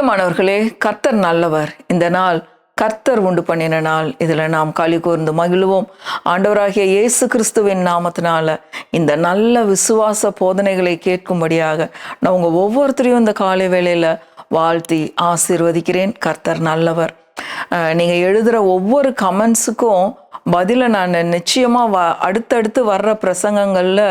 பிரியமானவர்களே கர்த்தர் நல்லவர். இந்த நாள் கர்த்தர் உண்டு பண்ணின நாள். இதில் நாம் களி கூர்ந்து மகிழ்வோம். ஆண்டவராகிய இயேசு கிறிஸ்துவின் நாமத்தினால இந்த நல்ல விசுவாச போதனைகளை கேட்கும்படியாக நான் உங்கள் ஒவ்வொருத்தரையும் இந்த காலை வேளையில் வாழ்த்தி ஆசீர்வதிக்கிறேன். கர்த்தர் நல்லவர். நீங்கள் எழுதுகிற ஒவ்வொரு கமெண்ட்ஸுக்கும் பதிலை நான் நிச்சயமாக வ அடுத்தடுத்து வர்ற பிரசங்கங்களில்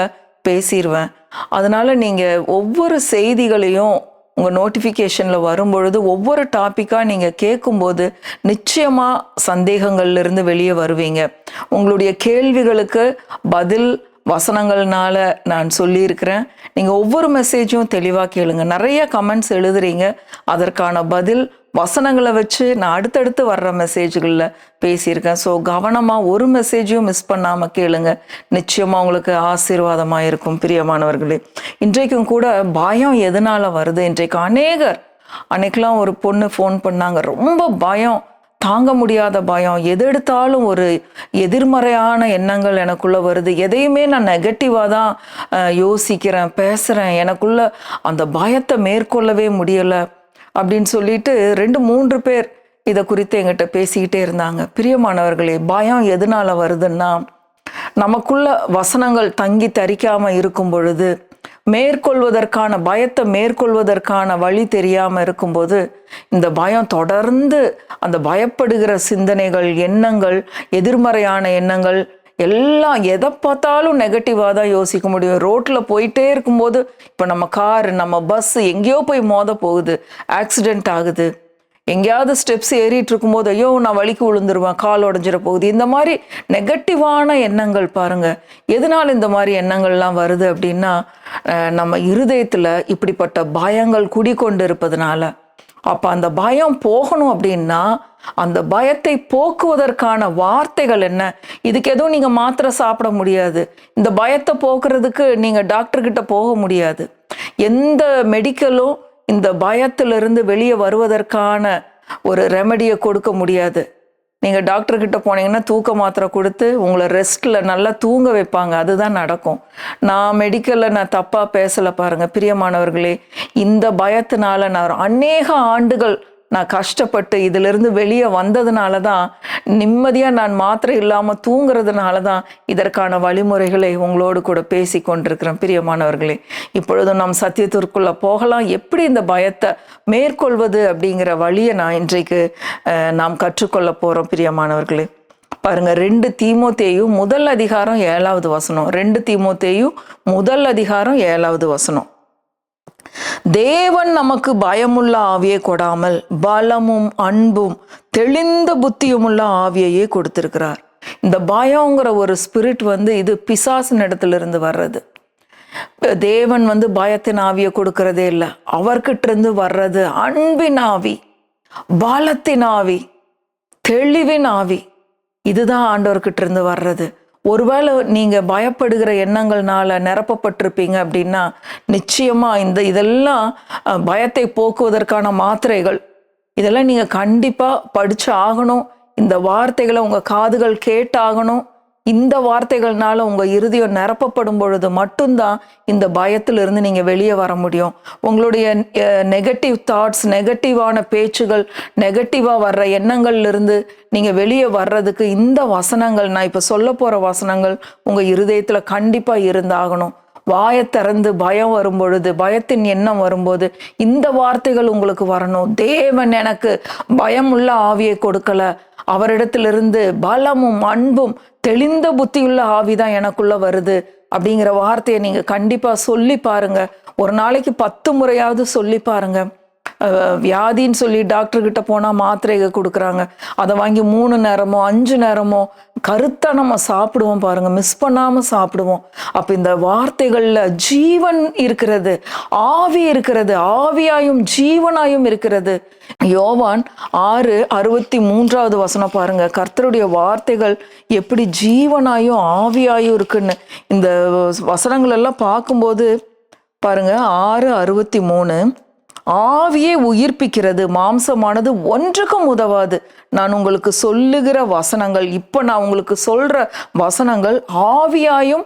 பேசிடுவேன் அதனால் நீங்கள் ஒவ்வொரு செய்திகளையும் உங்கள் நோட்டிஃபிகேஷனில் வரும்பொழுது ஒவ்வொரு டாப்பிக்காக நீங்கள் கேட்கும்போது நிச்சயமாக சந்தேகங்கள்லேருந்து வெளியே வருவீங்க. உங்களுடைய கேள்விகளுக்கு பதில் வசனங்கள்னால நான் சொல்லியிருக்கிறேன். நீங்கள் ஒவ்வொரு மெசேஜும் தெளிவாக கேளுங்க. நிறைய கமெண்ட்ஸ் எழுதுறீங்க. அதற்கான பதில் வசனங்களை வச்சு நான் அடுத்தடுத்து வர்ற மெசேஜ்களில் பேசியிருக்கேன். ஸோ கவனமாக ஒரு மெசேஜையும் மிஸ் பண்ணாமல் கேளுங்க. நிச்சயமாக உங்களுக்கு ஆசீர்வாதமாக இருக்கும் பிரியமானவர்களே. இன்றைக்கும் கூட பயம் எதனால் வருது? இன்றைக்கு அநேகர் அன்னைக்கெலாம் ஒரு பொண்ணு ஃபோன் பண்ணாங்க. ரொம்ப பயம். தாங்க முடியாத பயம். எது எடுத்தாலும் ஒரு எதிர்மறையான எண்ணங்கள் எனக்குள்ள வருது. எதையுமே நான் நெகட்டிவாக தான் யோசிக்கிறேன் பேசுகிறேன் எனக்குள்ள அந்த பயத்தை மேற்கொள்ளவே முடியலை அப்படின்னு சொல்லிட்டு ரெண்டு மூன்று பேர் இதை குறித்து எங்கிட்ட பேசிக்கிட்டே இருந்தாங்க. பிரியமானவர்களே பயம் எதனால வருதுன்னா நமக்குள்ள வசனங்கள் தங்கி தரிக்காமல் இருக்கும் பொழுது மேற்கொள்வதற்கான பயத்தை மேற்கொள்வதற்கான வழி தெரியாமல் இருக்கும்போது இந்த பயம் தொடர்ந்து அந்த பயப்படுகிற சிந்தனைகள் எண்ணங்கள் எதிர்மறையான எண்ணங்கள் எல்லாம் எதை பார்த்தாலும் நெகட்டிவாக தான் யோசிக்க முடியும். ரோட்டில் போயிட்டே இருக்கும்போது இப்போ நம்ம கார் நம்ம பஸ் எங்கேயோ போய் மோத போகுது. ஆக்சிடெண்ட் ஆகுது. எங்கேயாவது ஸ்டெப்ஸ் ஏறிட்டு இருக்கும்போது ஐயோ நான் வலிக்கு விழுந்துருவேன் கால் உடஞ்சிட போகுது. இந்த மாதிரி நெகட்டிவான எண்ணங்கள் பாருங்க. எதனால் இந்த மாதிரி எண்ணங்கள்லாம் வருது அப்படின்னா நம்ம இருதயத்தில் இப்படிப்பட்ட பயங்கள் குடிக்கொண்டு இருப்பதுனால அப்போ அந்த பயம் போகணும் அப்படின்னா அந்த பயத்தை போக்குவதற்கான வார்த்தைகள் என்ன? இதுக்கு எதுவும் நீங்கள் மாத்திரை சாப்பிட முடியாது. இந்த பயத்தை போக்குறதுக்கு நீங்கள் டாக்டர்கிட்ட போக முடியாது. எந்த மெடிக்கலும் இந்த பயத்திலிருந்து வெளியே வருவதற்கான ஒரு ரெமடியை கொடுக்க முடியாது. நீங்கள் டாக்டர்கிட்ட போனீங்கன்னா தூக்க மாத்திரை கொடுத்து உங்களை ரெஸ்ட்டில் நல்லா தூங்க வைப்பாங்க. அதுதான் நடக்கும். நான் மெடிக்கலில் நான் தப்பாக பேசலை பாருங்கள் பிரியமானவர்களே இந்த பயத்தினால நான் அநேக ஆண்டுகள் நான் கஷ்டப்பட்டு இதிலிருந்து வெளியே வந்ததுனால தான் நிம்மதியாக நான் மாத்திரை இல்லாமல் தூங்குறதுனால தான் இதற்கான வழிமுறைகளை உங்களோடு கூட பேசி கொண்டிருக்கிறேன். பிரியமானவர்களே இப்பொழுதும் நாம் சத்தியத்திற்குள்ளே போகலாம். எப்படி இந்த பயத்தை மேற்கொள்வது அப்படிங்கிற வழியை நான் இன்றைக்கு நாம் கற்றுக்கொள்ள போகிறோம் பிரியமானவர்களே. பாருங்க ரெண்டு தீமோத்தேயும் முதல் அதிகாரம் ஏழாவது வசனம். ரெண்டு தீமோத்தேயும் முதல் அதிகாரம் ஏழாவது வசனம். தேவன் நமக்கு பயமுள்ள ஆவியை கொடாமல் பலமும் அன்பும் தெளிந்த புத்தியுமுள்ள ஆவியையே கொடுத்திருக்கிறார். இந்த பயங்கிற ஒரு ஸ்பிரிட் வந்து இது பிசாசின் இடத்துல இருந்து வர்றது. தேவன் வந்து பயத்தின் ஆவியை கொடுக்கறதே இல்லை அவர்கிட்ட இருந்து வர்றது அன்பின் ஆவி பலத்தின் ஆவி தெளிவின் ஆவி. இதுதான் ஆண்டவர்கிட்ட இருந்து வர்றது. ஒருவேளை நீங்கள் பயப்படுகிற எண்ணங்கள்னால நிரப்பப்பட்டிருப்பீங்க அப்படின்னா நிச்சயமாக இந்த இதெல்லாம் பயத்தை போக்குவதற்கான மாத்திரைகள். இதெல்லாம் நீங்கள் கண்டிப்பாக படித்து ஆகணும். இந்த வார்த்தைகளை உங்கள் காதுகள் கேட்டாகணும். இந்த வார்த்தைகள்னால உங்கள் இருதயம் நிரப்பப்படும் பொழுது மட்டும்தான் இந்த பயத்திலிருந்து நீங்கள் வெளியே வர முடியும். உங்களுடைய நெகட்டிவ் தாட்ஸ் நெகட்டிவான பேச்சுகள் நெகட்டிவாக வர்ற எண்ணங்கள்லேருந்து நீங்கள் வெளியே வர்றதுக்கு இந்த வசனங்கள் நான் இப்போ சொல்ல போகிற வசனங்கள் உங்கள் இருதயத்தில் கண்டிப்பாக இருந்தாகணும். வாயை திறந்து பயம் வரும் பொழுது பயத்தின் எண்ணம் வரும்போது இந்த வார்த்தைகள் உங்களுக்கு வரணும். தேவன் எனக்கு பயமுள்ள ஆவியை கொடுக்கல. அவரிடத்திலிருந்து பலமும் அன்பும் தெளிந்த புத்தியுள்ள ஆவி தான் எனக்குள்ள வருது அப்படிங்கிற வார்த்தையை நீங்க கண்டிப்பா சொல்லி பாருங்க. ஒரு நாளைக்கு பத்து முறையாவது சொல்லி பாருங்கள் வியாதின்னு சொல்லி டாக்டர்கிட்ட போனால் மாத்திரைகள் கொடுக்குறாங்க. அதை வாங்கி மூணு நேரமோ அஞ்சு நேரமோ கருத்தாக நம்ம சாப்பிடுவோம் பாருங்கள் மிஸ் பண்ணாமல் சாப்பிடுவோம். அப்போ இந்த வார்த்தைகளில் ஜீவன் இருக்கிறது ஆவி இருக்கிறது ஆவியாயும் ஜீவனாயும் இருக்கிறது. யோவான் ஆறு அறுபத்தி மூன்றாவது வசனம் பாருங்க. கர்த்தருடைய வார்த்தைகள் எப்படி ஜீவனாயும் ஆவியாயும் இருக்குன்னு. இந்த வசனங்கள் எல்லாம் பார்க்கும்போது பாருங்க ஆறு அறுபத்தி மூணு. ஆவியை உயிர்ப்பிக்கிறது மாம்சமானது ஒன்றுக்கும் உதவாது. நான் உங்களுக்கு சொல்லுகிற வசனங்கள் இப்போ நான் உங்களுக்கு சொல்ற வசனங்கள் ஆவியாயும்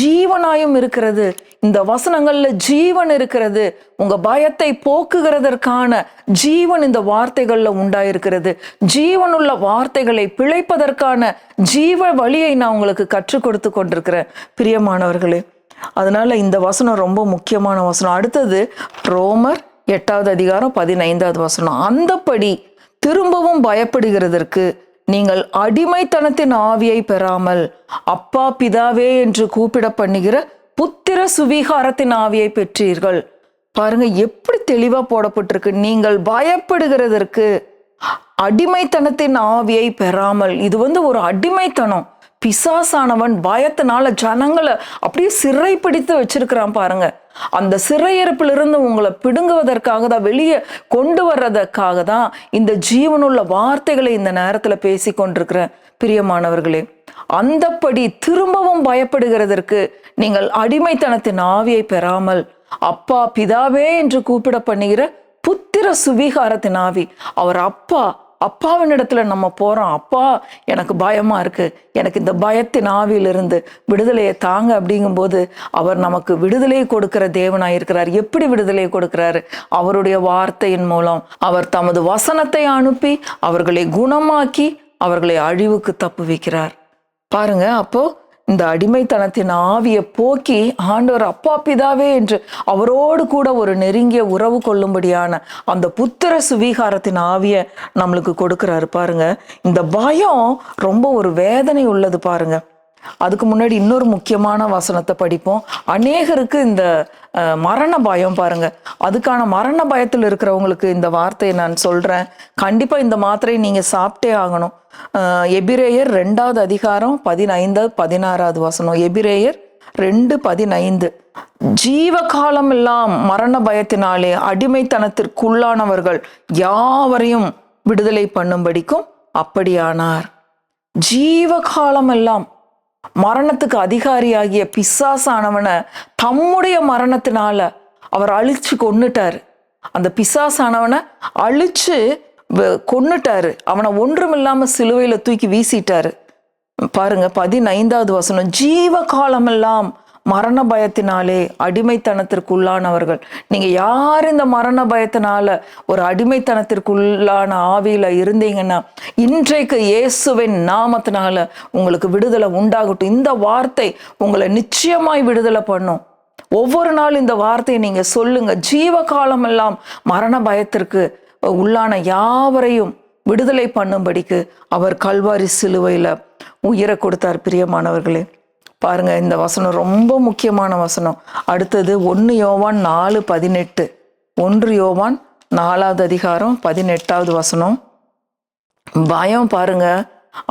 ஜீவனாயும் இருக்கிறது. இந்த வசனங்கள்ல ஜீவன் இருக்கிறது. உங்க பயத்தை போக்குகிறதற்கான ஜீவன் இந்த வார்த்தைகள்ல உண்டாயிருக்கிறது. ஜீவனுள்ள வார்த்தைகளை பிழைப்பதற்கான ஜீவ வழியை நான் உங்களுக்கு கற்றுக் கொடுத்து கொண்டிருக்கிறேன். பிரியமானவர்களே அதனால இந்த வசனம் ரொம்ப முக்கியமான வசனம். அடுத்தது ரோமர் எட்டாவது அதிகாரம் பதினைந்தாவது வசனம். அந்தப்படி திரும்பவும் பயப்படுகிறதற்கு நீங்கள் அடிமைத்தனத்தின் ஆவியை பெறாமல் அப்பா பிதாவே என்று கூப்பிட பண்ணுகிற புத்திர சுவீகாரத்தின் ஆவியை பெற்றீர்கள். பாருங்க எப்படி தெளிவா போடப்பட்டிருக்கு. நீங்கள் பயப்படுகிறதற்கு அடிமைத்தனத்தின் ஆவியை பெறாமல். இது வந்து ஒரு அடிமைத்தனம். பிசாசானவன் பயத்தினால ஜனங்களை அப்படியே சிறைப்பிடித்து வச்சிருக்கிறான் பாருங்க. அந்த சிறையிருப்பிலிருந்து உங்களை பிடுங்குவதற்காக தான் வெளியே கொண்டு வர்றதற்காக தான் இந்த ஜீவனுள்ள வார்த்தைகளை இந்த நேரத்துல பேசி கொண்டிருக்கிறேன். பிரியமானவர்களே அந்தப்படி திரும்பவும் பயப்படுகிறதற்கு நீங்கள் அடிமைத்தனத்தின் ஆவியை பெறாமல் அப்பா பிதாவே என்று கூப்பிட பண்ணுகிற புத்திர சுவீகாரத்தின் ஆவி அவர் அப்பா அப்பாவின் இடத்துல நம்ம போகிறோம் அப்பா எனக்கு பயமாக இருக்குது எனக்கு இந்த பயத்தின் ஆவியிலிருந்து விடுதலையை தாங்க அப்படிங்கும்போது அவர் நமக்கு விடுதலையை கொடுக்கிற தேவனாக இருக்கிறார். எப்படி விடுதலையை கொடுக்கிறாரு? அவருடைய வார்த்தையின் மூலம். அவர் தமது வசனத்தை அனுப்பி அவர்களை குணமாக்கி அவர்களை அழிவுக்கு தப்பு வைக்கிறார். பாருங்க அப்போது இந்த அடிமைத்தனத்தின் ஆவியை போக்கி ஆண்டவர் அப்பா பிதாவே என்று அவரோடு கூட ஒரு நெருங்கிய உறவு கொள்ளும்படியான அந்த புத்திர சுவீகாரத்தின் ஆவியை நம்மளுக்கு கொடுக்குறாரு பாருங்க. இந்த பயம் ரொம்ப ஒரு வேதனை உள்ளது பாருங்க. அதுக்கு முன்னாடி இன்னொரு முக்கியமான வசனத்தை படிப்போம். அநேகருக்கு இந்த மரண பயம் பாருங்க. அதுக்கான மரண பயத்தில் இருக்கிறவங்களுக்கு இந்த வார்த்தையை நான் சொல்றேன். கண்டிப்பா இந்த மாத்திரை நீங்க சாப்பிட்டே ஆகணும். எபிரேயர் ரெண்டாவது அதிகாரம் பதினைந்து பதினாறாவது வசனம். எபிரேயர் ரெண்டு பதினைந்து. ஜீவ காலம் எல்லாம் மரண பயத்தினாலே அடிமைத்தனத்திற்குள்ளானவர்கள் யாவரையும் விடுதலை பண்ணும்படிக்கும் அப்படியானார். ஜீவகாலம் எல்லாம் மரணத்துக்கு அதிகாரியாகிய பிசாசானவனை தம்முடைய மரணத்தினால அவர் அழிச்சு கொன்னுட்டாரு. அந்த பிசாசானவனை அழிச்சு வ- கொன்னுட்டாரு. அவனை ஒன்றுமில்லாம சிலுவையில தூக்கி வீசிட்டாரு. பாருங்க பதினைந்தாவது வசனம். ஜீவ காலமெல்லாம் மரண பயத்தினாலே அடிமைத்தனத்திற்குள்ளானவர்கள். நீங்கள் யார் இந்த மரண பயத்தினால ஒரு அடிமைத்தனத்திற்குள்ளான ஆவியில் இருந்தீங்கன்னா இன்றைக்கு இயேசுவின் நாமத்தினால உங்களுக்கு விடுதலை உண்டாகட்டும். இந்த வார்த்தை உங்களை நிச்சயமாய் விடுதலை பண்ணும். ஒவ்வொரு நாள் இந்த வார்த்தையை நீங்கள் சொல்லுங்கள் ஜீவ காலமெல்லாம் மரண பயத்திற்கு உள்ளான யாவரையும் விடுதலை பண்ணும்படிக்கு அவர் கல்வாரி சிலுவையில் உயிரை கொடுத்தார். பிரியமானவர்களே பாருங்க இந்த வசனம் ரொம்ப முக்கியமான வசனம். அடுத்தது ஒன்று யோவான் நாலு பதினெட்டு. ஒன்று யோவான் நாலாவது அதிகாரம் பதினெட்டாவது வசனம். பயம் பாருங்க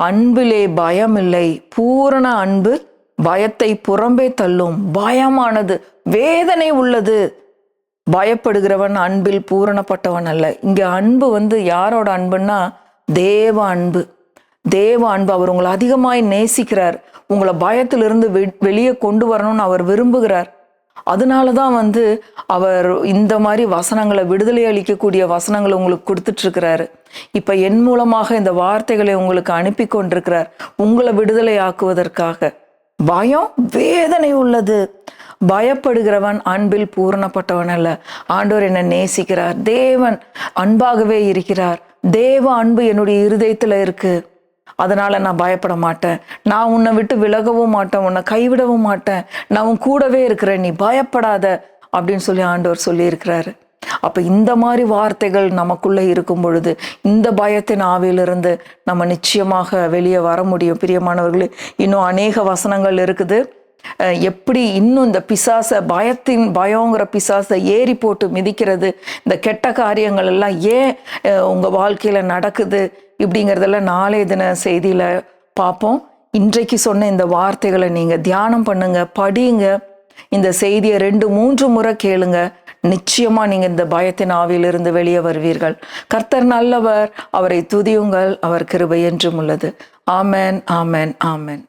அன்பிலே பயம் இல்லை பூரண அன்பு பயத்தை புறம்பே தள்ளும். பயமானது வேதனை உள்ளது. பயப்படுகிறவன் அன்பில் பூரணப்பட்டவன் அல்ல. இங்கே அன்பு வந்து யாரோட அன்புன்னா தேவ அன்பு. தேவ அன்பு அவர் உங்களை அதிகமாய் நேசிக்கிறார். உங்களை பயத்திலிருந்து வெ- வெளியே கொண்டு வரணும்னு அவர் விரும்புகிறார். அதனால தான் வந்து அவர் இந்த மாதிரி வசனங்களை விடுதலை அளிக்கக்கூடிய வசனங்களை உங்களுக்கு கொடுத்துட்ருக்கிறாரு. இப்போ என் மூலமாக இந்த வார்த்தைகளை உங்களுக்கு அனுப்பி கொண்டிருக்கிறார். உங்களை விடுதலை ஆக்குவதற்காக. பயம் வேதனை உள்ளது. பயப்படுகிறவன் அன்பில் பூரணப்பட்டவன் அல்ல. ஆண்டோர் என்னை நேசிக்கிறார். தேவன் அன்பாகவே இருக்கிறார். தேவ அன்பு என்னுடைய இருதயத்தில் இருக்குது அதனால் நான் பயப்பட மாட்டேன். நான் உன்னை விட்டு விலகவும் மாட்டேன். உன்னை கைவிடவும் மாட்டேன். நான் உன் கூடவே இருக்கிறேன். நீ பயப்படாத அப்படின்னு சொல்லி ஆண்டவர் சொல்லியிருக்கிறாரு. அப்போ இந்த மாதிரி வார்த்தைகள் நமக்குள்ளே இருக்கும் பொழுது இந்த பயத்தின் ஆவியிலிருந்து நம்ம நிச்சயமாக வெளியே வர முடியும். பிரியமானவர்களே இன்னும் அநேக வசனங்கள் இருக்குது. எப்படி இன்னும் இந்த பிசாசை பயத்தின் பயங்கிற பிசாசை ஏறி போட்டு மிதிக்கிறது இந்த கெட்ட காரியங்கள் எல்லாம் ஏன் உங்கள் வாழ்க்கையில் நடக்குது இப்படிங்கிறதெல்லாம் நாளைய தின செய்தியில் பார்ப்போம். இன்றைக்கு சொன்ன இந்த வார்த்தைகளை நீங்கள் தியானம் பண்ணுங்க படியுங்க இந்த செய்தியை ரெண்டு மூன்று முறை கேளுங்க. நிச்சயமாக நீங்கள் இந்த பயத்தின் ஆவியிலிருந்து வெளியே வருவீர்கள். கர்த்தர் நல்லவர் அவரை துதியுங்கள் அவர் கிருபை என்றும் உள்ளது. ஆமென் ஆமென் ஆமென்.